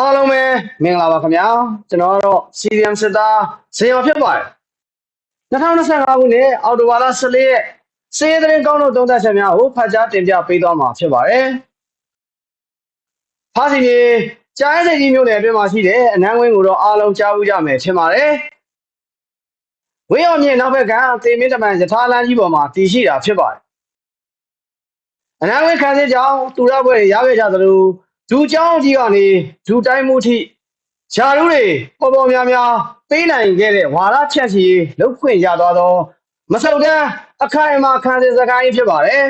အားလုံးပဲမင်္ဂလာပါခင်ဗျာကျွန်တော်ကတော့ CDM စစ်သားဇေယော်ဖြစ်ပါတယ်2025ခုနှစ်အောက်တိုဘာလ14ရက်စေးသတင်းကောင်းတို့သုံးသပ်ချက်များကိုဖတ်ကြားတင်ပြပေးသွားမှာဖြစ်ပါတယ်ဖားစီမြေကြားရည်ကြီးမျိုးနယ်အတွင်းမှာရှိတဲ့အနန်းဝင်းကိုတော့အားလုံးကြားဘူးကြမယ်ထင်ပါတယ်ဝင်းအောင်မြင့်နောက်ဘက်ကသေမင်းတမန်ယထာလန်းကြီးပေါ်မှာတည်ရှိတာဖြစ်ပါတယ်အနန်းဝင်းခံစစ်ကြောင်းသူရဘွဲရခဲ့ကြသလို ဒူเจ้าကြီးကနေဒူတိုင်းမှုထိဂျာလူတွေပေါ်ပေါ်များများပေးနိုင်ခဲ့တဲ့ဝါရချက်စီလောက်ခွင့်ရသွားသောမဆုတ်တဲ့အခိုင်အမာခံစစ်စကိုင်းဖြစ်ပါတယ်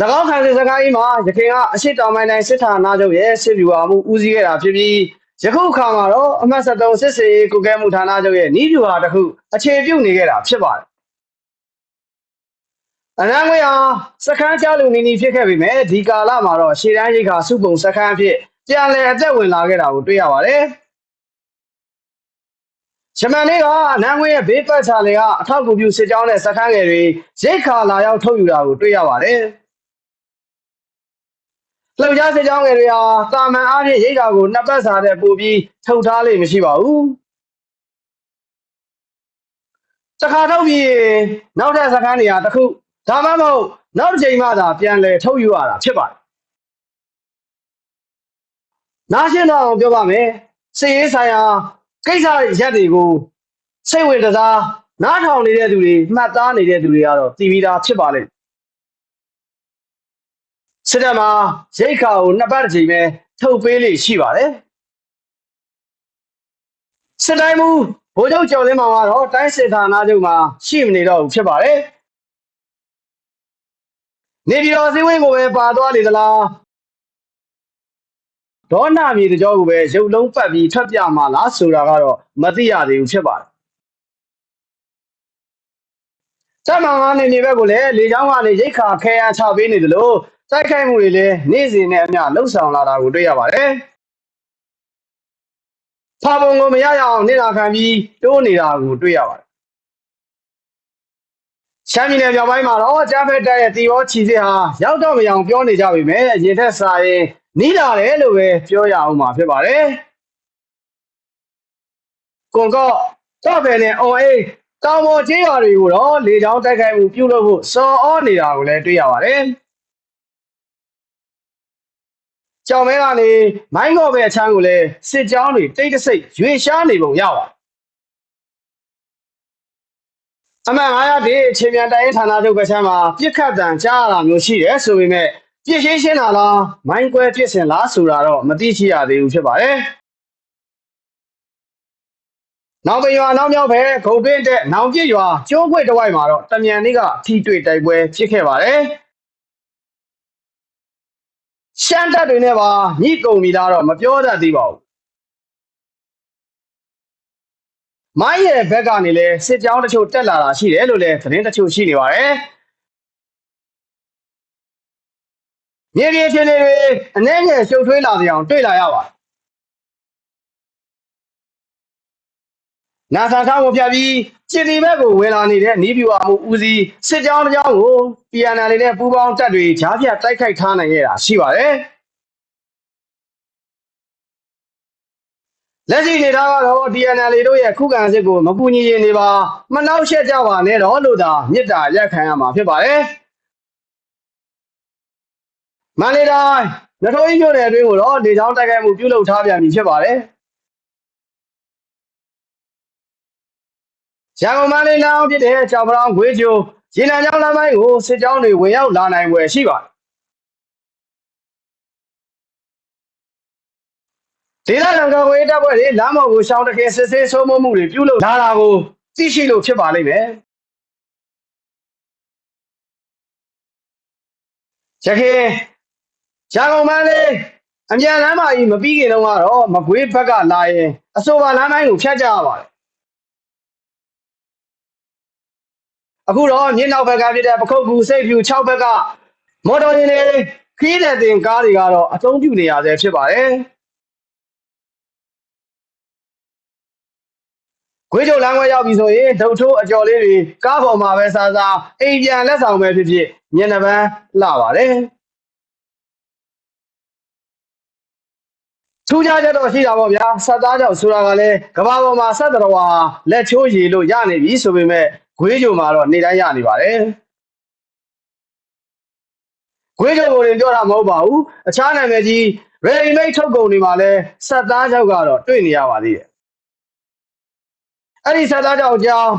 ၎င်းခံစစ်စကိုင်းမှာရခိုင်ကအရှိတောင်ပိုင်းတိုင်းစစ်ဌာနချုပ်ရဲ့စစ်ဗျူဟာမှုဦးစီးခဲ့တာဖြစ်ပြီးယခုအခါမှာတော့အမှတ်73စစ်စေးကုကဲမှုဌာနချုပ်ရဲ့ဤဗျူဟာတစ်ခုအခြေပြုနေခဲ့တာဖြစ်ပါတယ် အနံငွေဟာစခန်းချလူနီနီဖြစ်ခဲ့ပေမဲ့ဒီကာလမှာတော့ရှေ့တန်းရိတ်ခါစုပုံစခန်းအဖြစ်ပြန်လည်အသက်ဝင်လာခဲ့တာကိုတွေ့ရပါတယ်။ရှမန်လေးကအနံငွေရဲ့ဘေးပတ်ချာလေကအထောက်အကူပြုစစ်ကြောင်းနဲ့စခန်းငယ်တွေရိတ်ခါလာရောက်ထုတ်ယူတာကိုတွေ့ရပါတယ်။လှုပ်ရှားစစ်ကြောင်းငယ်တွေဟာတာမန်အားဖြင့်ရိတ်ခါကိုနှစ်ပတ်စာတဲ့ပို့ပြီးထုတ်ထားလိမ့်မရှိပါဘူး။တခါထုတ်ပြီးရင်နောက်ထပ်စခန်းနေရာတစ်ခု ဒါမှမဟုတ်နောက်တစ်ချိန်မှသာပြန်လဲထုတ်ယူရတာဖြစ်ပါတယ်။နားရှင်းတော့အောင်ပြောပါမယ်။စည်ရေးဆိုင်ရာကိစ္စရက်တွေကိုစိတ်ဝင်စားနားထောင်နေတဲ့သူတွေမှတ်သားနေတဲ့သူတွေကတော့တည်ပြီးသားဖြစ်ပါလိမ့်မယ်။စစ်တပ်မှာရိတ်ခါကိုနှစ်ပတ်တစ်ချိန်ပဲထုတ်ပေးလိမ့်ရှိပါတယ်။စစ်တိုင်းမူဗိုလ်ချုပ်ကျော်လင်းမောင်ကတော့တိုင်းစစ်ဌာနချုပ်မှာရှိမနေတော့ဘူးဖြစ်ပါတယ်။ နေပြည်တော်စည်းဝေးကိုပဲပါသွားလေသလားဒေါနာမြေတကြောကိုပဲရုပ်လုံးပတ်ပြီးထွက်ပြမှာလားဆိုတာကတော့မသိရသေးဘူးဖြစ်ပါတယ်စက်မောင်ကနေနေဘက်ကိုလည်းလေချောင်းကနေရိတ်ခါခဲရချပေးနေသလိုတိုက်ခိုက်မှုတွေလည်းနေ့စဉ်နဲ့အမျှလှုပ်ဆောင်လာတာကိုတွေ့ရပါတယ်ဖာပုံကိုမရရအောင်နေတာခံပြီးတိုးနေတာကိုတွေ့ရပါတယ် ရှမ်းပြည်နယ်မြောက်ပိုင်းမှာတော့ကြားဖက်တက်ရဲ့တီရောချီစစ်ဟာရောက်တော့မရအောင်ပြောနေကြပြီမဲ့ရင်ထက်စာရင်နီးလာတယ်လို့ပဲပြောရအောင်မှာဖြစ်ပါတယ်။ကွန်ကော့တော့ပဲနဲ့အော်အေးတောင်ပေါ်ကျေးရွာတွေကိုတော့လေကြောင်းတိုက်ခိုက်မှုပြုလုပ်ဖို့စော်ဩနေတာကိုလည်းတွေ့ရပါတယ်။ကြောင်မဲကနေမိုင်းကော့ပဲအချမ်းကိုလည်းစစ်ကြောင်းတွေတိတ်တဆိတ်ရွေရှားနေပုံရပါတယ်။ အမှန်900ဒီအချိန်မြန်တိုင်းဌာနချုပ်ကချမ်းမှာပြစ်ခတ်တံကြားရတာမျိုးရှိတယ်ဆိုပေမဲ့ပြစ်ရှင်းရှင်းလာလားမိုင်းကွဲပြစ်စင်လားဆိုတာတော့မသိရှိရသေးဘူးဖြစ်ပါတယ်။နောက်ပင်ရွာနောက်မြောက်ဘက်ဂုံပင်းတဲ့နောင်ပြစ်ရွာကျိုးခွေတဝိုက်မှာတော့တမြန်လေးကထိတွေ့တိုက်ပွဲဖြစ်ခဲ့ပါတယ်။ရှမ်းတပ်တွေနဲ့ပါညှိကုန်ပြီလားတော့မပြောတတ်သေးပါဘူး။ မိုင်းရဲ့ဘက်ကနေလဲစစ်ကြောင်းတချို့တက်လာတာရှိတယ်လို့လည်းသတင်းတချို့ရှိနေပါတယ်။မြေပြင်အခြေအနေတွေအနည်းငယ်ရှုပ်ထွေးလာကြအောင်တွေ့လာရပါနာဆာထားကိုပြပြီးကျင်ဒီဘက်ကိုဝင်လာနေတဲ့နီးပြူအမှုဦးစီးစစ်ကြောင်းတစ်ကြောင်းကို PNL နဲ့ပူးပေါင်းတပ်တွေဂျားပြတိုက်ခိုက်ထားနိုင်ခဲ့တာရှိပါတယ် လက်ရှိနေတာကတော့ DNL တို့ရဲ့ခုခံစစ်ကိုမကူညီရင်နေပါမနှောက်ယှက်ကြပါနဲ့တော့လို့သာမြစ်တာရက်ခံရမှာဖြစ်ပါတယ်။မန္တလေးတိုင်းနထိုးကြီးမြို့နယ်အတွင်းကိုတော့လေကြောင်းတိုက်ခိုက်မှုပြုလုပ်ထားပြန်ပြီဖြစ်ပါတယ်။ရန်ကုန်မန္တလေးလမ်းအောင်ဖြစ်တဲ့ကြောင်ပရောင်ဂွေးကျိုးရေနံကျောင်းလမ်းပိုင်းကိုစစ်ကြောင်းတွေဝင်ရောက်လာနိုင်ွယ်ရှိပါတယ်။ ဒေသခံကာကွယ်ရေးတပ်ဖွဲ့တွေလမ်းပေါ်ကိုရှောင်းတခင်စစ်ဆေးဆိုးမမှုတွေပြုလုပ်လာတာကိုသိရှိလို့ဖြစ်ပါလိမ့်မယ်။ရခင်ရန်ကုန်မန်းလေးအမြန်လမ်းမကြီးမပြီးခင်တော့ကတော့မကွေးဘက်ကလာရင်အဆိုပါလမ်းတိုင်းကိုဖြတ်ကြရပါတယ်အခုတော့မြင်းနောက်ဘက်ကဖြစ်တဲ့ပခုတ်ကူစိတ်ဖြူ6ဘက်ကမော်တော်ယာဉ်တွေခီးတဲ့တင်ကားတွေကတော့အသုံးပြုနေရဆဲဖြစ်ပါတယ် ခွေးချုပ်လမ်းခွဲရောက်ပြီဆိုရင်ဒုတ်ထိုးအကျော်လေးတွေကားပေါ်မှာပဲစားစားအိမ်ပြန်လက်ဆောင်ပဲဖြစ်ဖြစ်မျက်နှာပန်းလှပါတယ်ထူးခြားချက်တော့ရှိတာပေါ့ဗျာဆက်သားကြောင့်ဆိုတာကလည်းကဘာပေါ်မှာဆက်တော်ဝါလက်ချိုးရည်လို့ရနေပြီဆိုပေမဲ့ဂွေးကြုံမှာတော့နေတိုင်းရနေပါတယ်ဂွေးကြုံကိုလည်းပြောတာမဟုတ်ပါဘူးအခြားနာမည်ကြီး ready made ထုတ်ကုန်တွေမှာလည်းဆက်သားကြောင့်ကတော့တွေ့နေရပါသေးတယ် အဲ့ဒီဆက်သားကြောင့်အကြောင်း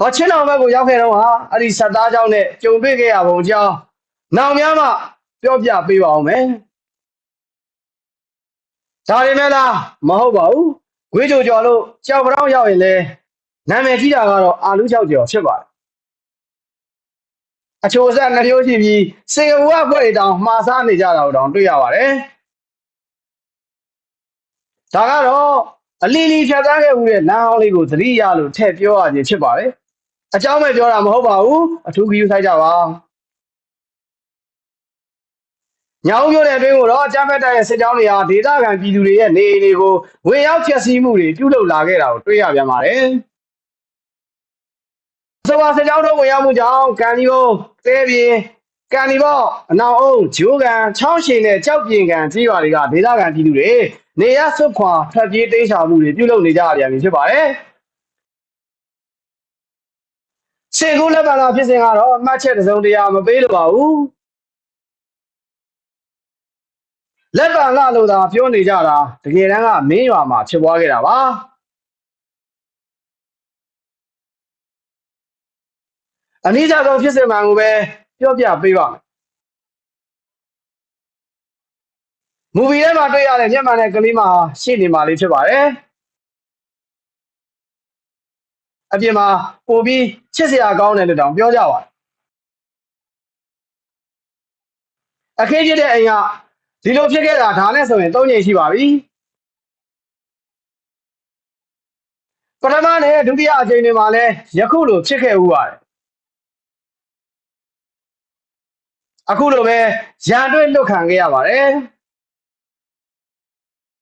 ဘာချင်းအောင်ဘက်ကိုရောက်ခဲ့တော့ဟာအဲ့ဒီဆက်သားကြောင့်နဲ့ကြုံတွေ့ခဲ့ရပုံအကြောင်းနောက်များမှပြောပြပေးပါအောင်မယ်ဒါရီမဲလားမဟုတ်ပါဘူးဂွေးကြိုကျော်လို့ကြောက်ပြောင်းရောက်ရင်လဲနာမည်ကြီးတာကတော့အာလူကြောက်ကျော်ဖြစ်ပါတယ်အချိုဆက်နှမျိုးရှိပြီးစေကဝဘွဲ့တွေတောင်မှားစားနေကြတာကိုတောင်တွေ့ရပါတယ်ဒါကတော့ အလီလီဖြတ်သားခဲ့မှုတဲ့လမ်းဟောင်းလေးကိုသတိရလို့ထည့်ပြောရခြင်းဖြစ်ပါတယ်အကြောင်းမဲ့ပြောတာမဟုတ်ပါဘူးအထူးဂရုစိုက်ကြပါညောင်မျိုးတဲ့အတွင်းကိုတော့ကြားဖက်တိုက်ရဲ့စစ်ကြောင်းတွေဟာဒေသခံပြည်သူတွေရဲ့နေအိမ်တွေကိုဝင်ရောက်ဖျက်ဆီးမှုတွေပြုလုပ်လာခဲ့တာကိုတွေ့ရပြန်ပါတယ်။ဆိုပါစစ်ကြောင်းတို့ဝင်ရောက်မှုကြောင့်ကန်ဒီဘုံတဲပြေကန်ဒီဘော့အနောင်အုံဂျိုးကန်ချောင်းရှင်နဲ့ကြောက်ပြင်ကန်ကြီးရွာတွေကဒေသခံပြည်သူတွေ နေရဆွတ်ခွာထွက်ပြေးတိမ်းရှောင်မှုတွေပြုလုပ်နေကြရပြန်ပြီဖြစ်ပါတယ်။စေကူလက်ပါလာဖြစ်စဉ်ကတော့အမှတ်ချက်တစ်စုံတရာမပေးလို့ပါဘူး။လက်ပံလာလို့သာပြောနေကြတာတကယ်တမ်းကမင်းရွာမှာဖြစ်ပွားခဲ့တာပါအနည်းဆုံးဖြစ်စဉ်မှန်ကိုပဲပြောပြပေးပါမယ် မူဗီထဲမှာတွေ့ရတဲ့မျက်မှန်တဲ့ကလေးမဟာရှေ့နေမှာလေးဖြစ်ပါတယ်အပြင်မှာပို့ပြီးချစ်စရာကောင်းတယ်လို့တောင်ပြောကြပါတယ်အခင်းဖြစ်တဲ့အိမ်ကဒီလိုဖြစ်ခဲ့တာဒါနဲ့ဆိုရင်၃ချိန်ရှိပါပြီပထမနဲ့ဒုတိယအချိန်တွေမှာလည်းယခုလိုဖြစ်ခဲ့ဦးပါတယ်အခုလိုပဲရန်တွဲလွတ်ခံခဲ့ရပါတယ်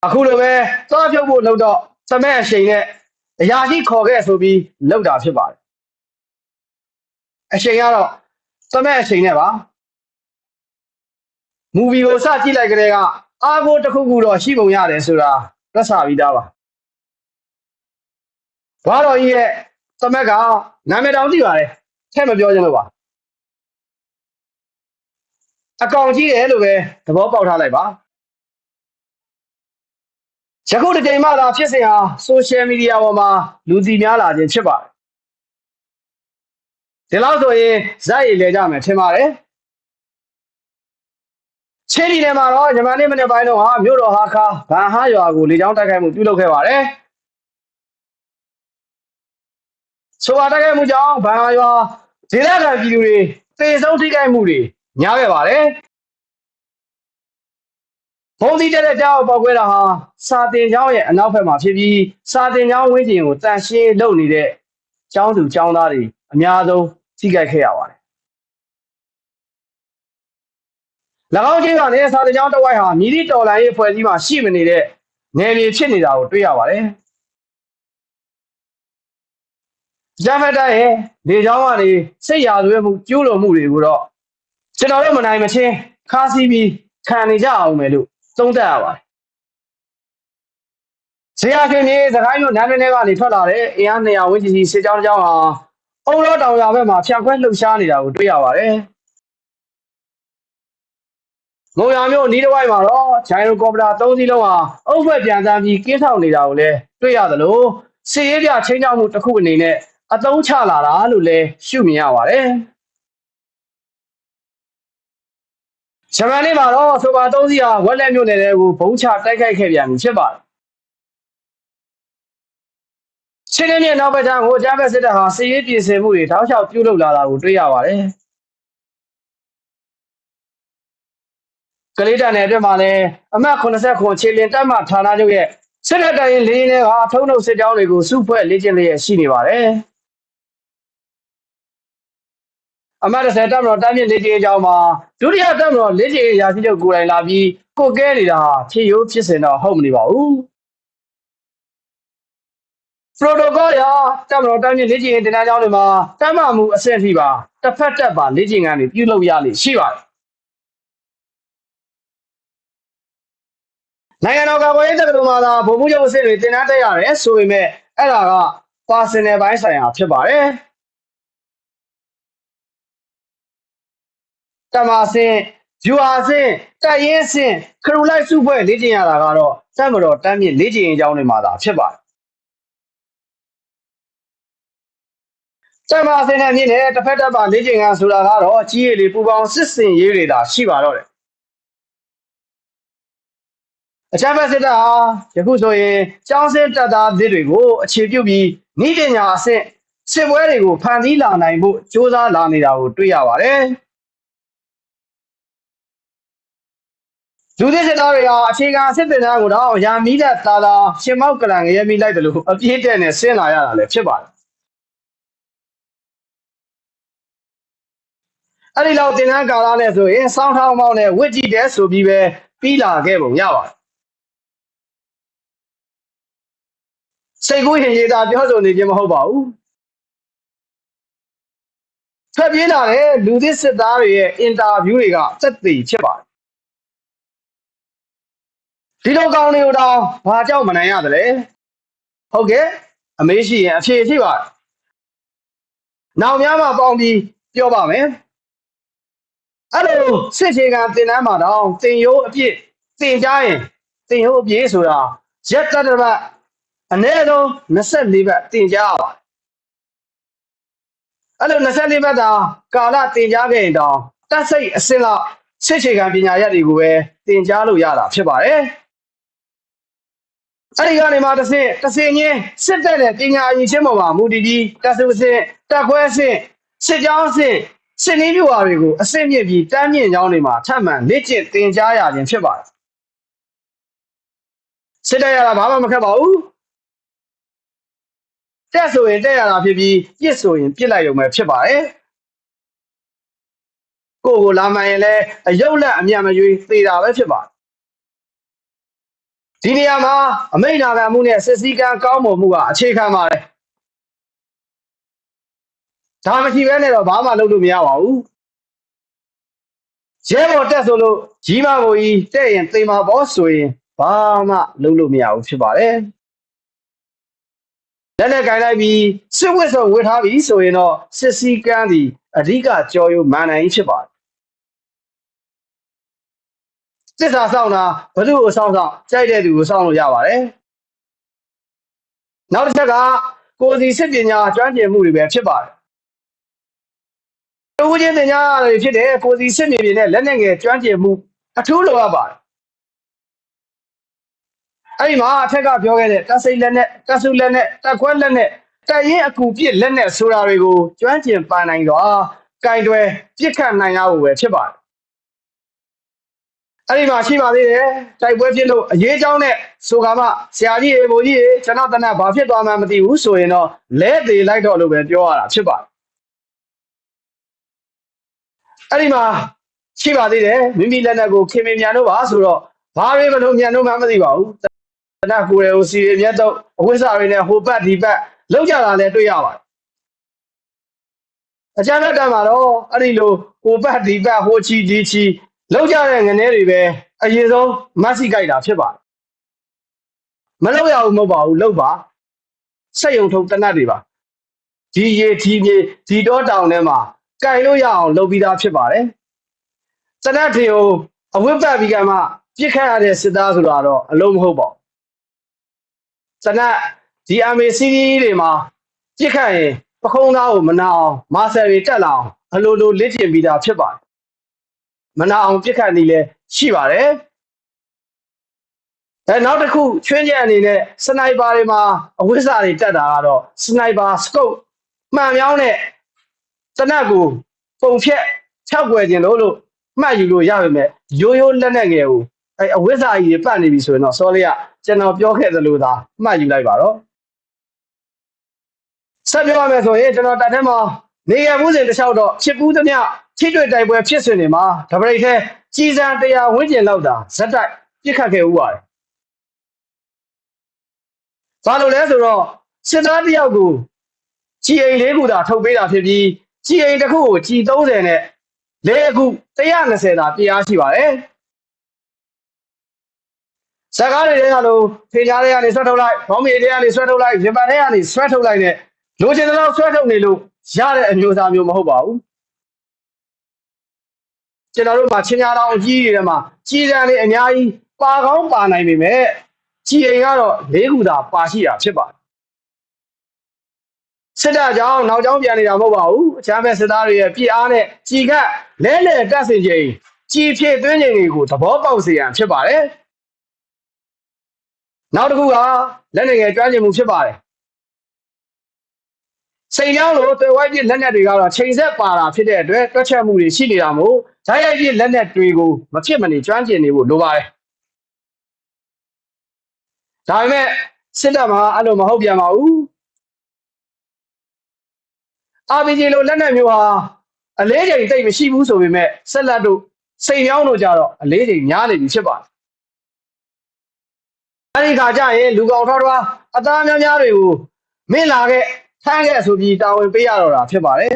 အခုလိုပဲသွားပြုတ်ဖို့လုပ်တော့သမက်အချိန်နဲ့အရာရှိခေါ်ခဲ့ဆိုပြီးလောက်တာဖြစ်ပါတယ်အချိန်ကတော့သမက်အချိန်နဲ့ပါမူဗီကိုစကြည့်လိုက်ကြတဲ့ကအာကိုတစ်ခုခုတော့ရှိပုံရတယ်ဆိုတာသက်စာပြီးသားပါဘာတော်ကြီးရဲ့သမက်ကနာမည်တောင်သိပါတယ်ထဲ့မပြောချင်လို့ပါအကောင်ကြီးတယ်လို့ပဲသဘောပေါက်ထားလိုက်ပါ ယခုတစ်ချိန်မှသာဖြစ်စဉ်ဟာဆိုရှယ်မီဒီယာပေါ်မှာလူသိများလာခြင်းဖြစ်ပါတယ်ဒီလောက်ဆိုရင်ဇက်ရည်လဲကြမယ်ထင်ပါတယ်ချေလီထဲမှာတော့ညီမလေးမနေ့ပိုင်းတော့ဟာမြို့တော်ဟာခါဗန်ဟာရွာကိုလေကြောင်းတိုက်ခိုက်မှုပြုလုပ်ခဲ့ပါတယ်ဆိုပါတိုက်ခိုက်မှုကြောင့်ဗန်ဟာရွာဒေသခံပြည်သူတွေသေဆုံးထိခိုက်မှုတွေများခဲ့ပါတယ် ဘုံသီးတဲ့ကြောက်ပေါက်ခွဲတာဟာစာတင်ကျောင်းရဲ့အနောက်ဘက်မှာဖြစ်ပြီးစာတင်ကျောင်းဝင်းကျင်ကိုတန်ရှင်းလုပ်နေတဲ့ကျောင်းသူကျောင်းသားတွေအများဆုံးထိခိုက်ခဲ့ရပါတယ်၎င်းချင်းကလည်းစာတင်ကျောင်းတစ်ဝိုက်ဟာမြည်သည့်တော်လိုင်းရဲ့ဖွဲ့စည်းမှာရှိမနေတဲ့နယ်မြေဖြစ်နေတာကိုတွေ့ရပါတယ်ဂျမ်ဖက်တာရဲ့လေချောင်းကနေစိတ်ရာသွေးမှုကျူးလွန်မှုတွေကိုတော့ကျွန်တော်တို့မနိုင်မချင်းခါးစီးပြီးခံနေကြအောင်မယ်လို့ သုံးသပ်ရပါတယ်။ဆရာခင်မြေစကိုင်းမြို့နန်းတွင်းထဲကနေထွက်လာတဲ့အင်အား200ဝန်းကျင်ကြီးစစ်ကြောင်းတစ်ကြောင်းဟာအုံလောတောင်ရဘက်မှာဖြန့်ခွဲလှုပ်ရှားနေတာကိုတွေ့ရပါတယ်။ငုံရမျိုးနီးတစ်ဝိုက်မှာတော့ဂျိုင်ရိုကော်ပတာ3စီးလုံးဟာအုပ်ဘက်ပြန်တန်းပြီးကင်းထောက်နေတာကိုလည်းတွေ့ရသလိုစီရေးပြချင်းချောက်မှုတစ်ခုအနေနဲ့အသုံးချလာတာလို့လည်းရှုမြင်ရပါတယ်။ ဂျပန်နေ့မှာတော့ဆိုပါသုံးစီးဟာဝက်လက်မြို့နယ်တွေကိုဘုံချတိုက်ခိုက်ခဲ့ပြန်ပြီဖြစ်ပါတယ်။ချင်းနေမြေနောက်ဘက်ခြမ်းကိုကြားဘက်စစ်တပ်ဟာစီရေးပြင်ဆင်မှုတွေတောက်လျှောက်ပြုလုပ်လာတာကိုတွေ့ရပါတယ်။ကလေးတန်နယ်အတွက်မှာလည်းအမှတ်89ခြေလင်တပ်မှဌာနချုပ်ရဲ့စစ်တပ်တိုင်းလေးတွေကထုံးနှုတ်စစ်ကြောင်းတွေကိုစုဖွဲ့လေ့ကျင့်လျက်ရှိနေပါတယ်။ အမတ်30တက်မတော်တမ်းမြင့်လေ့ကျင့်ကြောင်းမှာဒုတိယတက်မတော်လေ့ကျင့်ရာရှိချုပ်ကိုယ်တိုင်လာပြီးကိုကဲနေတာဟာဖြစ်ရိုးဖြစ်စဉ်တော့ဟုတ်မနေပါဘူးပရိုတိုကောရာတက်မတော်တမ်းမြင့်လေ့ကျင့်တင်တန်းကြောင်းတွေမှာတမ်းမှမှုအဆင့်ထိပါတစ်ဖက်တက်ပါလေ့ကျင့်ခန်းတွေပြုလုပ်ရလိမ့်ရှိပါတယ်နိုင်ငံတော်ကာကွယ်ရေးတပ်ကတော်မှာသာဗိုလ်မှူးချုပ်အဆင့်တွေတင်တန်းတက်ရတယ်ဆိုပေမဲ့အဲ့ဒါက personal ဘိုင်းဆိုင်ရာဖြစ်ပါတယ် တမအဆင့်ဂျူဟာအဆင့်တိုက်ရင်အဆင့်ခရူလိုက်စုဖွဲ့လေ့ကျင့်ရတာကတော့စက်မတော်တမ်းမြင့်လေ့ကျင့်ရေးအကြောင်းတွေမှာသာဖြစ်ပါတယ်စက်မအဆင့်နဲ့မြင့်တဲ့တစ်ဖက်တစ်ပါလေ့ကျင့်ခန်းဆိုတာကတော့ကြီးရည်လေးပူပေါင်းစစ်စင်ရေးတွေသာရှိပါတော့တယ်အချမ်းဘက်စစ်တပ်ဟာယခုဆိုရင်ကျောင်းစစ်တပ်သားသစ်တွေကိုအခြေပြုပြီးဤပညာအဆင့်စစ်ပွဲတွေကိုဖန်တီးလာနိုင်ဖို့စ조사လာနေတာကိုတွေ့ရပါတယ်။ လူသစ်စစ်သားတွေဟာအခြေခံစစ်တင်သားကိုတော့ရာမီးတဲ့သာသာရှင်မောက်ကလန်ငရဲမီလိုက်တယ်လို့အပြည့်တဲ့နဲ့ဆင်းလာရတာလည်းဖြစ်ပါတယ်။အဲ့ဒီလောက်တင်တန်းကာလနဲ့ဆိုရင်စောင်းထောင်းမောင်းနဲ့ဝစ်ကြည့်တဲ့ဆိုပြီးပဲပြီးလာခဲ့ပုံရပါတယ်။စိတ်ကူးရင်ရေးသားပြောဆိုနေခြင်းမဟုတ်ပါဘူး။ထွက်ပြေးလာတဲ့လူသစ်စစ်သားတွေရဲ့အင်တာဗျူးတွေကစက်သိဖြစ်ပါတယ်။ ဒီလိုကောင်းတွေကိုတော့ဘာကြောင့်မနိုင်ရသလဲ။ဟုတ်ကဲ့အမေးရှိရင်အဖြေရှိပါတယ်။နောက်များမှပေါင်းပြီးပြောပါမယ်။အဲ့လိုစစ်ချေကတင်တန်းမှာတော့တင်ရိုးအပြည့်တင်ကြရင်တင်ရိုးအပြည့်ဆိုတာရက်တတပတ်အနည်းဆုံး24ဘတ်တင်ကြရပါတယ်အဲ့လို24ဘတ်သာကာလတင်ကြားခဲ့ရင်တော့တက်စိတ်အစင်းလောက်စစ်ချေကပညာရပ်တွေကိုပဲတင်ကြားလို့ရတာဖြစ်ပါတယ် အဲ့ဒီကနေမှတစ်ဆင့်တစ်ဆင့်ချင်းစစ်တဲ့တဲ့ပညာအရင်ချင်းပေါ်မှာမူတည်ပြီးတက်စုအဆင့်တက်ခွဲအဆင့်စစ်ကြောင်းအဆင့်စစ်နည်းပြဝါတွေကိုအဆင့်မြင့်ပြီးတန်းမြင့်ကြောင်းတွေမှာထပ်မံလေ့ကျင့်သင်ကြားရခြင်းဖြစ်ပါတယ်စစ်တပ်ရတာဘာမှမခက်ပါဘူးတက်ဆိုရင်တက်ရတာဖြစ်ပြီးပြစ်ဆိုရင်ပြစ်လိုက်ရုံပဲဖြစ်ပါတယ်ကိုယ်ကိုလာမှန်ရင်လည်းအယုတ်လက်အမြတ်မရွေးသေတာပဲဖြစ်ပါတယ် ဒီနေရာမှာအမိန့်နာခံမှုနဲ့စစ်စည်းကမ်းကောင်းမွန်မှုကအခြေခံပါတယ်ဒါမရှိဘဲနဲ့တော့ဘာမှလုပ်လို့မရပါဘူးရဲဘော်တက်ဆိုလို့ကြီးမဘိုကြီးတဲ့ရင်သေမှာပေါ့ဆိုရင်ဘာမှလုပ်လို့မရဘူးဖြစ်ပါတယ်လက်နဲ့ကင်လိုက်ပြီးစစ်ဝတ်စုံဝတ်ထားပြီးဆိုရင်တော့စစ်စည်းကမ်းဒီအဓိကကြော်ရုံမှန်နိုင်ဖြစ်ပါတယ် စစ်စာဆောင်တာဘသူ့ကိုဆောင်ဆောင်ကြိုက်တဲ့သူကိုဆောင်လို့ရပါတယ်နောက်တစ်ချက်ကကိုယ်စီစစ်ပညာကျွမ်းကျင်မှုတွေပဲဖြစ်ပါတယ်တူချင်းတင်ညာတွေဖြစ်တဲ့ကိုယ်စီစစ်မြေပြင်နဲ့လက်နဲ့ငယ်ကျွမ်းကျင်မှုအထူးလိုအပ်ပါတယ်အဲ့ဒီမှာအထက်ကပြောခဲ့တဲ့တက်စိတ်လက်နဲ့တက်စုလက်နဲ့တက်ခွက်လက်နဲ့တက်ရင်အကူပြစ်လက်နဲ့ဆိုတာတွေကိုကျွမ်းကျင်ပါနိုင်တော့ကင်တွယ်ပြစ်ခတ်နိုင်ရဖို့ပဲဖြစ်ပါတယ် အဲ့ဒီမှာရှိပါသေးတယ်တိုက်ပွဲဖြစ်လို့အရေးကြောင်းနဲ့ဆိုကမှဆရာကြီးရေဘိုလ်ကြီးရေကျွန်တော်တနက်ဘာဖြစ်သွားမှန်းမသိဘူးဆိုရင်တော့လဲသေးလိုက်တော့လို့ပဲပြောရတာဖြစ်ပါတယ်အဲ့ဒီမှာရှိပါသေးတယ်မိမိလက်နက်ကိုခင်မင်မြန်တို့ပါဆိုတော့ဘာတွေမလို့မြန်တို့မှမသိပါဘူးတနက်ကိုယ်ကိုစီရီမြတ်တော့အဝိဇ္ဇာတွေနဲ့ဟိုဘက်ဒီဘက်လောက်ကြတာလည်းတွေ့ရပါတယ်အကြမ်းဖက်တမ်းမှာတော့အဲ့ဒီလိုဟိုဘက်ဒီဘက်ဟိုချီဒီချီ လောက်ကြတဲ့ငနေတွေပဲအရင်ဆုံးမတ်စီကြိုက်တာဖြစ်ပါတယ်မလောက်ရဘူးမဟုတ်ပါဘူးလောက်ပါစက်ယုံထုံတနတ်တွေပါဒီရေဒီမြေဒီတော့တောင်ထဲမှာကြိုင်လို့ရအောင်လုပ်ပြီးသားဖြစ်ပါတယ်တနတ်ထင်ကိုအဝိပတ်ပြီးကမှပြစ်ခတ်ရတဲ့စစ်သားဆိုတာတော့အလုံးမဟုတ်ပါဘူးတနတ်ဒီ MACD တွေမှာပြစ်ခတ်ရင်ပခုံးသားကိုမနာအောင်မာဆယ်တွေတက်လာအောင်အလိုလိုလက်ကျင်ပြီးသားဖြစ်ပါတယ် မနာအောင်ပြစ်ခတ်နေလဲရှိပါတယ်အဲနောက်တစ်ခုချွင်းချက်အနေနဲ့စနိုက်ပါတွေမှာအဝိဇ္ဇာတွေတက်တာကတော့စနိုက်ပါစကုတ်မှန်မြောင်းတဲ့တနက်ကိုပုံဖြက်၆ွယ်ခြင်းလို့လို့မှတ်ယူလို့ရပါမယ်ရိုးရိုးလက်နဲ့ငယ်ကိုအဲအဝိဇ္ဇာကြီးတွေပတ်နေပြီဆိုရင်တော့စောလေးကကျွန်တော်ပြောခဲ့သလိုသာမှတ်ယူလိုက်ပါတော့ဆက်ပြောရမယ်ဆိုရင်ကျွန်တော်တက်ထဲမှာနေရမှုစဉ်တစ်လျှောက်တော့ဖြစ်ပူးသမျှ ထိတွေ့တိုက်ပွဲဖြစ်စဉ်တွေမှာဒပရိတ်ထဲကြီးစံတရားဝန်းကျင်လောက်တာဇက်တိုက်ပြစ်ခတ်ခဲ့ဥပါတယ်ဘာလို့လဲဆိုတော့စစ်သားတယောက်ကိုကြီးအိမ်လေးခုသာထုတ်ပေးတာဖြစ်ပြီးကြီးအိမ်တစ်ခုကိုကြီး30နဲ့လဲအခု120သာပြအားရှိပါတယ်ဇက်ကားတွေထဲကလို့ဖေချားတွေကနေဆွဲထုတ်လိုက်ဘောင်းမီတွေကနေဆွဲထုတ်လိုက်ရင်ပတ်တွေကနေဆွဲထုတ်လိုက်နဲ့လိုချင်တဲ့လောက်ဆွဲထုတ်နေလို့ရတဲ့အမျိုးအစားမျိုးမဟုတ်ပါဘူး ကျွန်တော်တို့မှာချင်းညာတော်အကြီးတွေထဲမှာကြီးစံလေးအများကြီးပါကောင်းပါနိုင်ပေမဲ့ကြီးအိမ်ကတော့လေးခုသာပါရှိတာဖြစ်ပါတယ်စစ်တပ်ကြောင့်နောက်ကြောင်းပြန်နေတာမဟုတ်ပါဘူးအချမ်းဘက်စစ်သားတွေရဲ့ပြည်အားနဲ့ကြီးကလဲလဲတက်စင်ချိန်ကြီးဖြစ်သွင်းချိန်တွေကိုသဘောပေါက်စေရန်ဖြစ်ပါတယ်နောက်တစ်ခုကလက်နေငယ်ကျွမ်းကျင်မှုဖြစ်ပါတယ် စိန်ကြောင်းလိုတေဝိုက်ပြလက်နက်တွေကတော့ချိန်ဆက်ပါတာဖြစ်တဲ့အတွက်တွက်ချက်မှုတွေရှိနေတာမို့ဓာတ်ရိုက်ပြလက်နက်တွေကိုမဖြစ်မနေကျွမ်းကျင်နေဖို့လိုပါတယ်ဒါပေမဲ့စစ်တပ်မှာအဲ့လိုမဟုတ်ပြန်ပါဘူး RPG လိုလက်နက်မျိုးဟာအလေးချိန်တိတ်မရှိဘူးဆိုပေမဲ့ဆက်လက်တို့စိန်ကြောင်းတို့ကြတော့အလေးချိန်များနေပြီဖြစ်ပါတယ်အဲဒီခါကျရင်လူကောင်ထောက်ထွားအသားများများတွေကိုမင်းလာခဲ့ ထမ်းခဲ့ဆိုပြီးတာဝန်ပေးရတော့တာဖြစ်ပါတယ်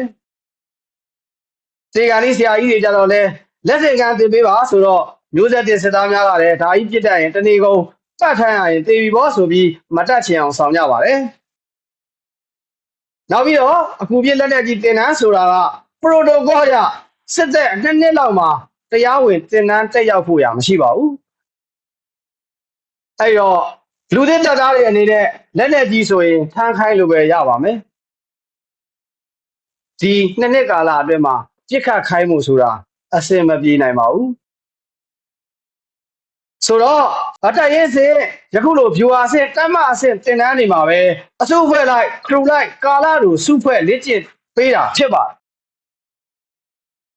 စေကန်လေးဆရာကြီးတွေကြတော့လဲလက်စင်ကန်တင်ပေးပါဆိုတော့မျိုးဆက်တင်စစ်သားများကလည်းဒါကြီးပြစ်တတ်ရင်တဏီကုံပတ်ထမ်းရရင်တေပြီဘောဆိုပြီးမတတ်ချင်အောင်ဆောင်ကြပါတယ်နောက်ပြီးတော့အခုပြစ်လက်တက်ကြီးတင်တန်းဆိုတာကပရိုတိုကောရစစ်သက်နှစ်နှစ်လောက်မှာတရားဝင်တင်တန်းတက်ရောက်ဖို့ရမရှိပါဘူးအဲ့တော့ လူသစ်တပ်သားတွေအနေနဲ့လက်လက်ကြီးဆိုရင်ထမ်းခိုင်းလိုပဲရပါမယ်ဒီနှစ်နှစ်ကာလအတွင်းမှာပြစ်ခတ်ခိုင်းမှုဆိုတာအစင်မပြေနိုင်ပါဘူးဆိုတော့အတရင်စင်ယခုလို viewer အဆင့်တတ်မအဆင့်တင်တန်းနေမှာပဲအစုဖွဲ့လိုက်ခရူလိုက်ကာလာတို့စုဖွဲ့လက်ကျင့်ပေးတာဖြစ်ပါတယ်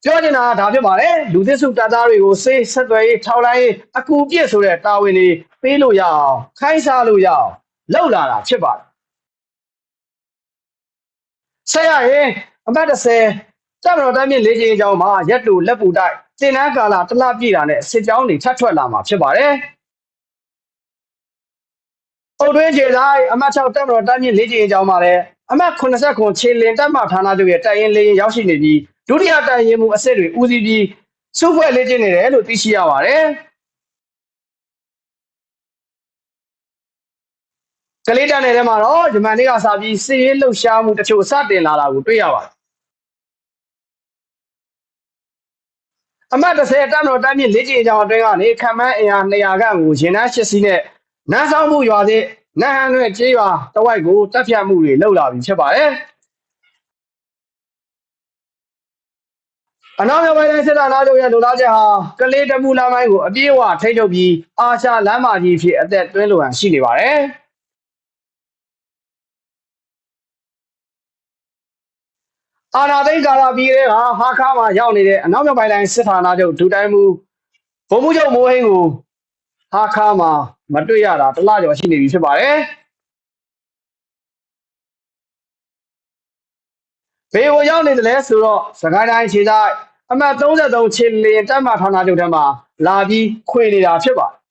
ပြောချင်တာကဒါဖြစ်ပါတယ်လူသစ်စုတပ်သားတွေကိုစေးဆက်သွယ်ရေးထောက်လိုက်ရေးအကူပြည့်ဆိုတဲ့တာဝန်တွေပေးလို့ရအောင်ခိုင်းစားလို့ရအောင်လောက်လာတာဖြစ်ပါတယ်ဆက်ရရင်အမှတ်30တပ်မတော်တိုင်းမြင့်လေးချင်းအကြောင်းမှာရက်တူလက်ပူတိုက်တင်နန်းကာလာတစ်လပြည့်တာနဲ့စစ်ကြောင်းတွေထပ်ထွက်လာမှာဖြစ်ပါတယ်။အုတ်တွင်းခြေတိုင်းအမှတ်6တပ်မတော်တိုင်းမြင့်လေးချင်းအကြောင်းမှာလည်းအမှတ်89ခြေလင်တပ်မဌာနချုပ်ရဲ့တိုင်ရင်လေးရင်ရောက်ရှိနေပြီး ဒုတိယတိုင်ရင်မှုအဆင့်တွေဦးစီးပြီးစုဖွဲ့လေးချင်းနေတယ်လို့သိရှိရပါတယ်။ကလေးတန်းနယ်ထဲမှာတော့ဂျမန်တွေကစပြီးစီးရဲလှုပ်ရှားမှုတချို့စတင်လာတာကိုတွေ့ရပါတယ်အမှတ်30တမ်းတော်တိုင်းမြင့်လေးကြီးအကြောင်းအတွင်းကနေခံမန်းအင်အား200ခန့်ကိုရင်နှန်းရှစ်စီးနဲ့နန်းဆောင်မှုရွာသည့်နန်းဟန်နဲ့ကျေးရွာတဝိုက်ကိုတပ်ဖြတ်မှုတွေလုပ်လာပြီဖြစ်ပါတယ် အနောက်မြောက်ပိုင်းတိုင်းစစ်တပ်နာချုပ်ရဲ့လူသားချက်ဟာကလေးတပူလမ်းပိုင်းကိုအပြည့်အဝထိန်းချုပ်ပြီးအာရှလမ်းမကြီးဖြစ်အသက်သွင်းလိုဟန်ရှိနေပါတယ်။အာနာသိန်းကာလာပြည်တဲ့ကဟာခါမှာရောက်နေတဲ့အနောက်မြောက်ပိုင်းတိုင်းစစ်ဌာနချုပ်ဒူတိုင်းမူဗိုလ်မှူးချုပ်မိုးဟင်းကိုဟာခါမှာမတွေ့ရတာတစ်လကျော်ရှိနေပြီဖြစ်ပါတယ် ဘေးကိုရောက်နေတယ်လဲဆိုတော့စကိုင်းတိုင်းခြေသားအမှတ်33ခြေလင်တက်မှဌာနချုပ်ထဲမှာလာပြီးခွေနေတာဖြစ်ပါတယ်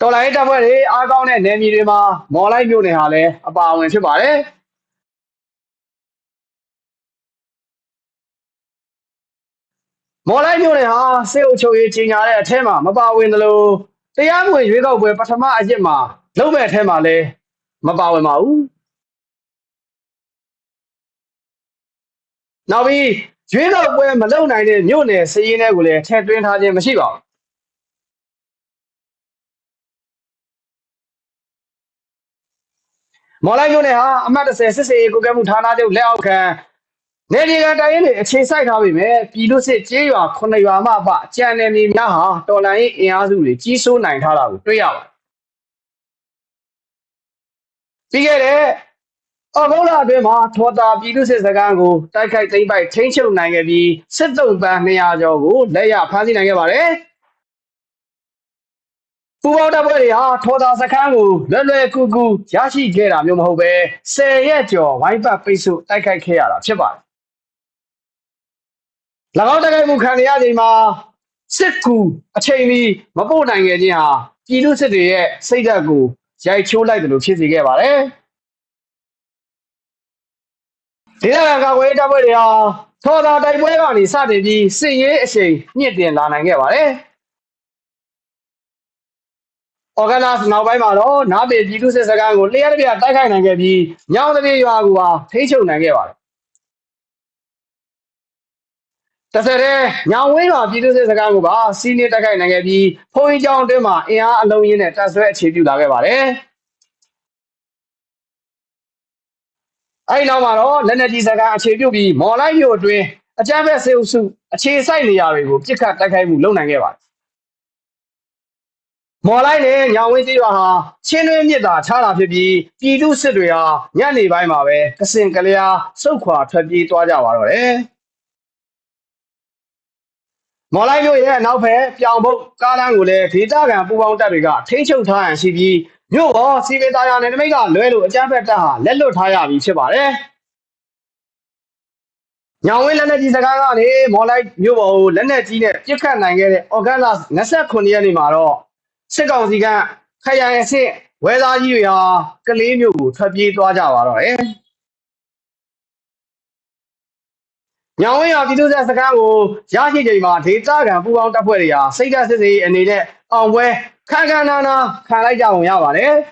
တော်လိုင်းတပ်ဖွဲ့တွေအားကောင်းတဲ့နယ်မြေတွေမှာမော်လိုက်မြို့နယ်ဟာလည်းအပါအဝင်ဖြစ်ပါတယ်။မော်လိုက်မြို့နယ်ဟာစေအုပ်ချုပ်ရေးကြီးညာတဲ့အထက်မှာမပါဝင်သလိုတရားမဝင်ရွေးကောက်ပွဲပထမအရစ်မှာလုံးမဲ့အထက်မှာလည်းမပါဝင်ပါဘူး နောက်ပြီးရွေးကောက်ပွဲမလုပ်နိုင်တဲ့မြို့နယ်စည်ရင်းတွေကိုလည်းထည့်သွင်းထားခြင်းမရှိပါဘူးမော်လိုက်မြို့နယ်ဟာအမှတ်30စစ်စေးကိုကဲမှုဌာနချုပ်လက်အောက်ခံနေပြည်တော်တိုင်းနေအခြေစိုက်ထားပြီမဲ့ပြည်လူစစ်ကျေးရွာ9ရွာမှအပကြံနယ်မြေများဟာတော်လိုင်းရေးအင်အားစုတွေကြီးစိုးနိုင်ထားတာကိုတွေ့ရပါတယ်။ပြီးခဲ့တဲ့ အော်ဘုလာအတွင်းမှာထော်တာပြည်လူစစ်စခန်းကိုတိုက်ခိုက်သိမ်းပိုက်ထိန်းချုပ်နိုင်ခဲ့ပြီးစစ်တုံးပန်း200ကျော်ကိုလက်ရဖမ်းဆီးနိုင်ခဲ့ပါတယ်။ပူပေါင်းတပ်ဖွဲ့တွေဟာထော်တာစခန်းကိုလွယ်လွယ်ကူကူရရှိခဲ့တာမျိုးမဟုတ်ပဲ10ရက်ကျော်ဝိုင်းပတ်ပိတ်ဆို့တိုက်ခိုက်ခဲ့ရတာဖြစ်ပါတယ်၎င်းတိုက်ခိုက်မှုခံရချိန်မှာစစ်ကူအချိန်မီမပို့နိုင်ခဲ့ခြင်းဟာပြည်သူစစ်တွေရဲ့စိတ်ဓာတ်ကိုရိုက်ချိုးလိုက်တယ်လို့ဖြစ်စေခဲ့ပါတယ်။ ဒေသခံကာကွယ်ရေးတပ်ဖွဲ့တွေဟာထော်သာတိုက်ပွဲကနေစတင်ပြီးစစ်ရေးအချိန်ညှစ်တင်လာနိုင်ခဲ့ပါတယ်။ဩဂတ်လနောက်ပိုင်းမှာတော့နားပေပြည်သူစစ်စခန်းကိုလျှက်တပြတိုက်ခိုက်နိုင်ခဲ့ပြီးညောင်တပြေရွာကိုပါထိချုပ်နိုင်ခဲ့ပါတယ်တစ်ဆက်တည်းညောင်ဝင်းရွာပြည်သူစစ်စခန်းကိုပါစီးနင်းတိုက်ခိုက်နိုင်ခဲ့ပြီးဖုန်ကြီးကျောင်းအတွင်းမှာအင်အားအလုံးရင်းနဲ့တပ်ဆွဲအခြေပြုလာခဲ့ပါတယ် အဲဒီနောက်မှာတော့လက်နက်ကြီးစကားအခြေပြုပြီးမော်လိုက်မြို့အတွင်းအကြမ်းဖက်စေအုပ်စုအခြေစိုက်နေရာတွေကိုပြစ်ခတ်တိုက်ခိုက်မှုလုပ်နိုင်ခဲ့ပါတယ်။မော်လိုက်နဲ့ညောင်ဝင်းကြီးရွာဟာချင်းတွင်းမြစ်သာခြားတာဖြစ်ပြီးပြည်သူစစ်တွေဟာညနေပိုင်းမှာပဲကစင်ကလျာစုတ်ခွာထွက်ပြေးသွားကြပါတော့တယ်။ မော်လိုက်မြို့ရဲ့အနောက်ဘက်ပြောင်ဘုတ်ကားလမ်းကိုလည်းဒေသခံပူပေါင်းတပ်တွေကထိန်းချုပ်ထားရန်ရှိပြီးမြို့ပေါ်စီဗီတာယာနယ်နိမိတ်ကလွဲလို့အကြမ်းဖက်တပ်ဟာလက်လွတ်ထားရပြီဖြစ်ပါတယ်။ညောင်ဝင်းလက်နက်ကြီးစကားကနေမော်လိုက်မြို့ပေါ်ကိုလက်နက်ကြီးနဲ့ပြစ်ခတ်နိုင်ခဲ့တဲ့ဩဂတ်လ29ရက်နေ့မှာတော့စစ်ကောင်စီကခရိုင်အဆင့်ဝဲသားကြီးတွေဟာကလေးမျိုးကိုထွက်ပြေးသွားကြပါတော့တယ်။ ညောင်ဝင်းရပြည်သူ့စစ်စကားကိုရရှိချိန်မှာဒေသခံပူးပေါင်းတပ်ဖွဲ့တွေဟာစိတ်ဓာတ်စစ်စေးအနေနဲ့အောင်ပွဲခန်းခန်းနာနာခံလိုက်ကြအောင်ရပါတယ်။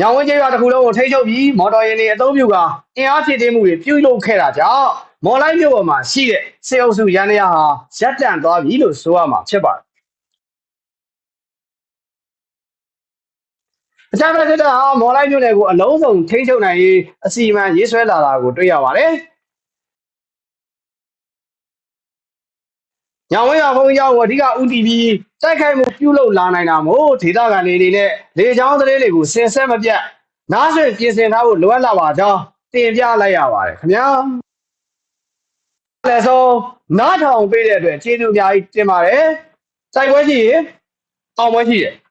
ညောင်ဝင်းကျေးရွာတစ်ခုလုံးကိုထိန်းချုပ်ပြီးမော်တော်ယာဉ်တွေအသုံးပြုကအင်အားဖြစ်သေးမှုတွေပြုလုပ်ခဲ့တာကြောင့်မော်လိုက်မြို့ပေါ်မှာရှိတဲ့စေအုပ်စုရန်ရဟာရပ်တန့်သွားပြီလို့ဆိုရမှာဖြစ်ပါတယ် ကြမ်းဖက်စစ်တပ်ဟာမော်လိုက်မြို့နယ်ကိုအလုံးစုံထိန်းချုပ်နိုင်ရေးအစီအမံရေးဆွဲလာတာကိုတွေ့ရပါတယ်။ညောင်ဝင်းရဖုံးကြောင်းကိုအဓိကဥတီပြီးတိုက်ခိုက်မှုပြုလုပ်လာနိုင်တာမို့ဒေသခံတွေအနေနဲ့လေချောင်းသတင်းတွေကိုစင်ဆက်မပြတ်နားဆွင့်ပြင်ဆင်ထားဖို့လိုအပ်လာပါကြောင်းတင်ပြလိုက်ရပါတယ်ခင်ဗျာ။လက်ဆုံးနားထောင်ပေးတဲ့အတွက်ကျေးဇူးအများကြီးတင်ပါတယ်။စိုက်ပွဲရှိရင်အောင်ပွဲရှိတယ်။